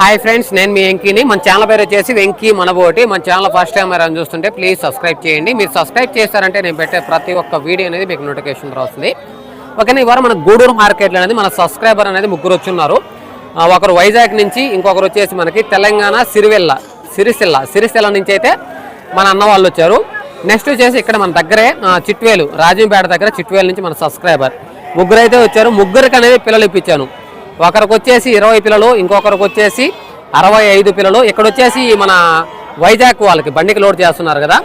Hi friends నేను మీ వెంకీని. మన channel పేరు వచ్చేసి వెంకీ మనబోటి. మన ఛానల్ ఫస్ట్ టైం మీరు చూస్తుంటే ప్లీజ్ సబ్స్క్రైబ్ చేయండి. మీరు సబ్స్క్రైబ్ చేస్తారంటే నేను పెట్టే ప్రతి ఒక్క వీడియో అనేది మీకు నోటిఫికేషన్ వస్తుంది. ఓకేనా ఇవాళ మన గూడూరు మార్కెట్లో అనేది మన సబ్స్క్రైబర్ అనేది ముగ్గురు వచ్చున్నారు ఒకరు వైజాగ్ నుంచి ఇంకొకరు వచ్చేసి మనకి తెలంగాణ సిరివెల్ల సిరిసిల్ల సిరిసిల్ల నుంచి అయితే మన అన్న వాళ్ళు వచ్చారు. నెక్స్ట్ వచ్చేసి ఇక్కడ మన దగ్గరే చిట్వేలు రాజంపేట దగ్గర చిట్వేలు నుంచి మన సబ్స్క్రైబర్. ముగ్గురు అయితే వచ్చారు. ముగ్గురికి అనేది పిల్లలు ఇప్పించాను. ఒకరికి వచ్చేసి ఇరవై పిల్లలు ఇంకొకరికి వచ్చేసి అరవై ఐదు పిల్లలు. ఇక్కడ వచ్చేసి మన వైజాగ్ వాళ్ళకి బండికి లోడ్ చేస్తున్నారు కదా.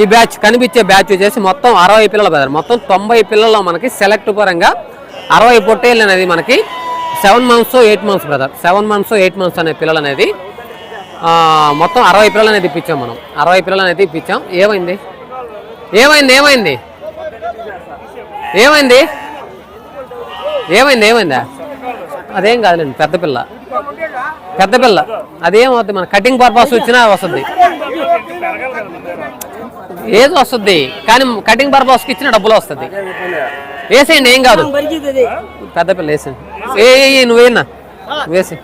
ఈ బ్యాచ్ కనిపించే బ్యాచ్ వచ్చేసి మొత్తం అరవై పిల్లలు బ్రదర్. మొత్తం తొంభై పిల్లల్లో మనకి సెలెక్ట్ పరంగా అరవై పొట్టేళ్ళు అనేది మనకి seven months eight months brother. Seven months eight months అనే పిల్లలు అనేది మొత్తం అరవై పిల్లలు అనేది ఇప్పించాం మనం. అరవై పిల్లలు అనేది ఇప్పించాం. ఏమైంది? ఏమైంది? ఏమైంది? ఏమైంది? ఏమైంది? ఏమైందా? అదేం కాదులేండి పెద్ద పిల్ల. పెద్ద పిల్ల. అదేమవుతుంది మన కటింగ్ పర్పస్ వచ్చినా వస్తుంది. ఏది వస్తుంది? కానీ కటింగ్ పర్పస్కి ఇచ్చిన డబ్బులు వస్తుంది. వేసేయండి ఏం కాదు. పెద్ద పిల్ల వేసేయండి. ఏ నువ్వేనా వేసి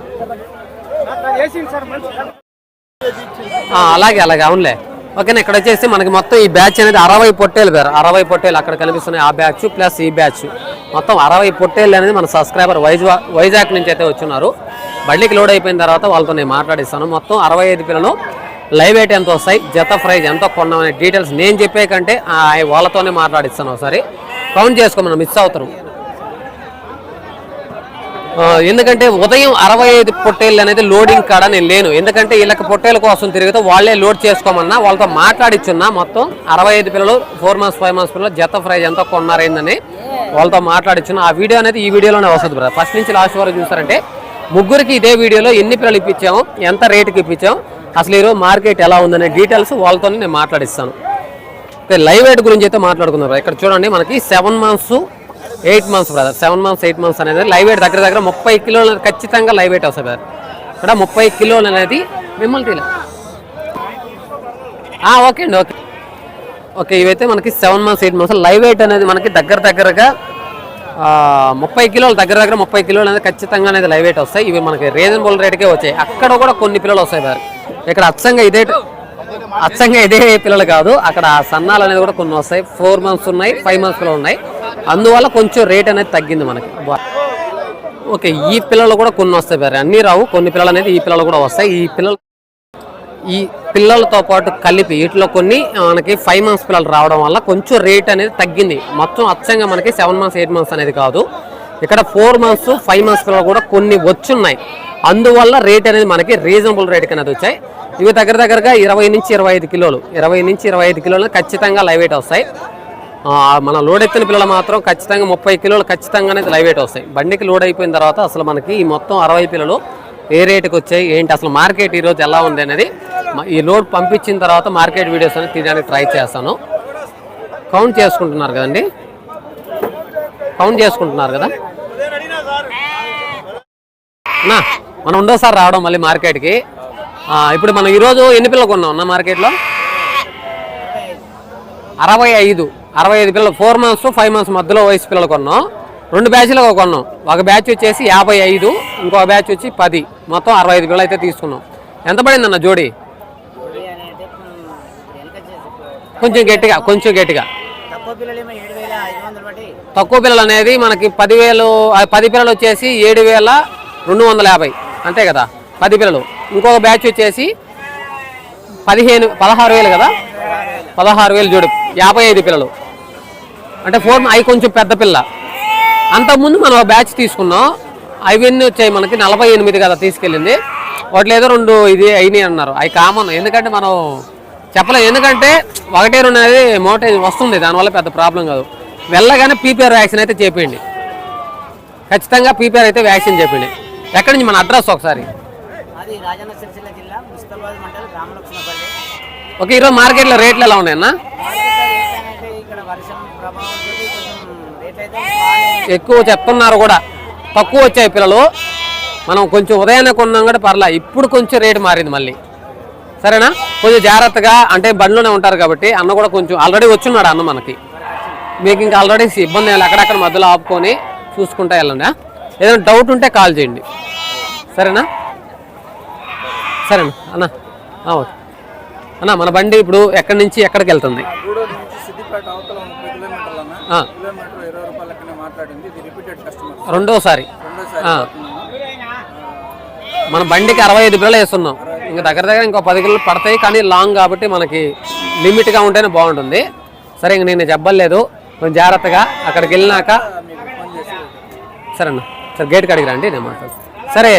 అలాగే అలాగే అవునులే. ఓకేనా ఇక్కడ వచ్చేసి మనకి మొత్తం ఈ బ్యాచ్ అనేది అరవై పొట్టేలు పేరు అరవై పొట్టేలు అక్కడ కనిపిస్తున్నాయి ఆ బ్యాచ్ ప్లస్ ఈ బ్యాచ్. మొత్తం అరవై పొట్టేళ్ళు అనేది మన సబ్స్క్రైబర్ వైజా వైజాగ్ నుంచి అయితే వచ్చున్నారు బండికి లోడ్ అయిపోయిన తర్వాత వాళ్ళతో నేను మాట్లాడిస్తాను. మొత్తం అరవై ఐదు పిల్లలు లైవ్ ఎయిట్ ఎంత వస్తాయి? జత ప్రైజ్ ఎంత కొన్నామనే డీటెయిల్స్ నేను చెప్పే కంటే ఆ, వాళ్ళతోనే మాట్లాడిస్తాను ఒకసారి. కౌంట్ చేసుకోమని మిస్ అవుతారు. ఎందుకంటే ఉదయం అరవై ఐదు పొట్టేళ్ళు అనేది లోడింగ్ కాడ నేను లేను. ఎందుకంటే వీళ్ళకి పొట్టేల కోసం తిరిగితే వాళ్ళే లోడ్ చేసుకోమన్నా వాళ్ళతో మాట్లాడిచ్చున్నా మొత్తం అరవై ఐదు పిల్లలు ఫోర్ మంత్స్ ఫైవ్ మంత్స్ పిల్లలు జత ప్రైజ్ ఎంత కొన్నారైందని వాళ్ళతో మాట్లాడిచ్చున్నా. ఆ వీడియో అనేది ఈ వీడియోలోనే వస్తుంది బ్రదర్. ఫస్ట్ నుంచి లాస్ట్ వరకు చూసారంటే ముగ్గురికి ఇదే వీడియోలో ఎన్ని పిల్లలు ఇప్పించాము ఎంత రేటుకి ఇప్పించాము అసలు ఈరోజు మార్కెట్ ఎలా ఉందనే డీటెయిల్స్ వాళ్ళతోనే నేను మాట్లాడిస్తాను. లైవ్ వెయిట్ గురించి అయితే మాట్లాడుకున్నారు ఇక్కడ చూడండి మనకి seven months eight months brother seven months eight months అనేది లైవ్ వెయిట్ దగ్గర దగ్గర ముప్పై కిలోలు ఖచ్చితంగా లైవ్ వెయిట్ వస్తుంది బ్రదర్ ఇక్కడ ముప్పై కిలోలు అనేది మిమ్మల్ని ఓకే అండి ఓకే. ఓకే ఇవైతే మనకి seven months eight months live weight అనేది మనకి దగ్గర దగ్గరగా ముప్పై కిలోలు దగ్గర దగ్గర ముప్పై కిలోలు అనేది ఖచ్చితంగా అనేది లైవ్ వెయిట్ వస్తాయి. ఇవి మనకి రీజనబుల్ రేట్కే వచ్చాయి. అక్కడ కూడా కొన్ని పిల్లలు వస్తాయి సార్ ఇక్కడ అచ్చంగా ఇదే అచ్చంగా ఇదే పిల్లలు కాదు. అక్కడ సన్నాలు అనేది కూడా కొన్ని వస్తాయి. ఫోర్ మంత్స్ ఉన్నాయి ఫైవ్ మంత్స్ పిల్లలు ఉన్నాయి. అందువల్ల కొంచెం రేట్ అనేది తగ్గింది మనకి. ఓకే ఈ పిల్లలు కూడా కొన్ని వస్తాయి వేరే. అన్నీ రావు. కొన్ని పిల్లలు అనేది ఈ పిల్లలు కూడా వస్తాయి. ఈ పిల్లలు ఈ పిల్లలతో పాటు కలిపి వీటిలో కొన్ని మనకి ఫైవ్ మంత్స్ పిల్లలు రావడం వల్ల కొంచెం రేట్ అనేది తగ్గింది. మొత్తం అచ్చంగా మనకి సెవెన్ మంత్స్ ఎయిట్ మంత్స్ అనేది కాదు. ఇక్కడ ఫోర్ మంత్స్ ఫైవ్ మంత్స్ పిల్లలు కూడా కొన్ని వచ్చున్నాయి. అందువల్ల రేట్ అనేది మనకి రీజనబుల్ రేట్ అనేది వచ్చాయి. ఇవి దగ్గర దగ్గరగా ఇరవై నుంచి ఇరవై ఐదు కిలోలు. ఇరవై నుంచి ఇరవై ఐదు కిలోలు ఖచ్చితంగా లైవ్ వెయిట్ వస్తాయి. మన లోడ్ ఎత్తిన పిల్లలు మాత్రం ఖచ్చితంగా ముప్పై కిలోలు ఖచ్చితంగా అనేది లైవ్ వెయిట్ వస్తాయి. బండికి లోడ్ అయిపోయిన తర్వాత అసలు మనకి ఈ మొత్తం అరవై పిల్లలు ఏ రేటుకి వచ్చాయి ఏంటి అసలు మార్కెట్ ఈరోజు ఎలా ఉంది అనేది ఈ లోడ్ పంపించిన తర్వాత మార్కెట్ వీడియోస్ అనేది తీయడానికి ట్రై చేస్తాను. కౌంట్ చేసుకుంటున్నారు కదండి? కౌంట్ చేసుకుంటున్నారు కదా? నా మనం ఉండోసారి రావడం మళ్ళీ మార్కెట్కి. ఇప్పుడు మనం ఈరోజు ఎన్ని పిల్లలు కొన్నాం అన్న మార్కెట్లో? అరవై ఐదు. అరవై ఐదు పిల్లలు ఫోర్ మంత్స్ ఫైవ్ మంత్స్ మధ్యలో వయసు పిల్లలు కొన్నాం. రెండు బ్యాచ్లు కొన్నాం. ఒక బ్యాచ్ వచ్చేసి యాభై ఐదు ఇంకో బ్యాచ్ వచ్చి పది. మొత్తం అరవై ఐదు పిల్లలు అయితే తీసుకున్నాం. ఎంత పడింది అన్న జోడి? కొంచెం గట్టిగా కొంచెం గట్టిగా. తక్కువ పిల్లలు అనేది మనకి పదివేలు పది పిల్లలు వచ్చేసి ఏడు వేల రెండు వందల యాభై. అంతే కదా? పది పిల్లలు. ఇంకొక బ్యాచ్ వచ్చేసి పదిహేను పదహారు వేలు కదా? పదహారు వేలు జోడి. యాభై ఐదు పిల్లలు. అంటే ఫోర్ అవి కొంచెం పెద్ద పిల్ల. అంతకుముందు మనం బ్యాచ్ తీసుకున్నాం. అవన్నీ వచ్చాయి మనకి నలభై ఎనిమిది కదా తీసుకెళ్ళింది. వాటిలో ఏదో రెండు ఇది అయినాయి అన్నారు. అవి కామన్. ఎందుకంటే మనం చెప్పలేం. ఎందుకంటే ఒకటే రెండు అనేది మోటేజ్ వస్తుంది. దానివల్ల పెద్ద ప్రాబ్లం కాదు. వెళ్ళగానే పీపీఆర్ వ్యాక్సిన్ అయితే చేపేయండి. ఖచ్చితంగా పీపీఆర్ అయితే వ్యాక్సిన్ చేపండి ఎక్కడి నుంచి? మన అడ్రస్ ఒకసారి. ఓకే ఈరోజు మార్కెట్లో రేట్లు ఎలా ఉన్నాయన్న? ఎక్కువ చెప్తున్నారు కూడా. తక్కువ వచ్చాయి పిల్లలు. మనం కొంచెం ఉదయాన్నే కొన్నాం కూడా పర్లా. ఇప్పుడు కొంచెం రేటు మారింది మళ్ళీ. సరేనా? కొంచెం జాగ్రత్తగా అంటే బండ్లోనే ఉంటారు కాబట్టి అన్న కూడా కొంచెం ఆల్రెడీ వచ్చున్నాడు అన్న మనకి. మీకు ఇంకా ఆల్రెడీ ఇబ్బంది ఏం లేదు. అక్కడక్కడ మధ్యలో ఆపుకొని చూసుకుంటా వెళ్ళండి ఏదైనా డౌట్ ఉంటే కాల్ చేయండి. సరేనా? సరే అన్న ఓకే. అన్న మన బండి ఇప్పుడు ఎక్కడి నుంచి ఎక్కడికి వెళ్తుంది గూడూరు నుంచి సిద్దిపేట అవతల ముప్పై కిలోమీటర్లు అన్న ఆ. కిలోమీటర్ ఇరవై రూపాయల లెక్కనే మాట్లాడింది. ఇది రిపీటెడ్ కస్టమర్ రెండోసారి. రెండోసారి ఆ. పోతున్నాము. మన బండికి అరవై ఐదు కిలోలు వేస్తున్నాం. ఇంకా దగ్గర దగ్గర ఇంకో పది కిలోలు పడతాయి కానీ లాంగ్ కాబట్టి మనకి లిమిట్గా ఉంటేనే బాగుంటుంది. సరే ఇంక నేను చెప్పలేదు. కొంచెం జాగ్రత్తగా అక్కడికి వెళ్ళినాక మీకు ఫోన్ చేసి సరే అన్న సరే గేట్ కాడికి రండి నేను మాట్లాడు సరే.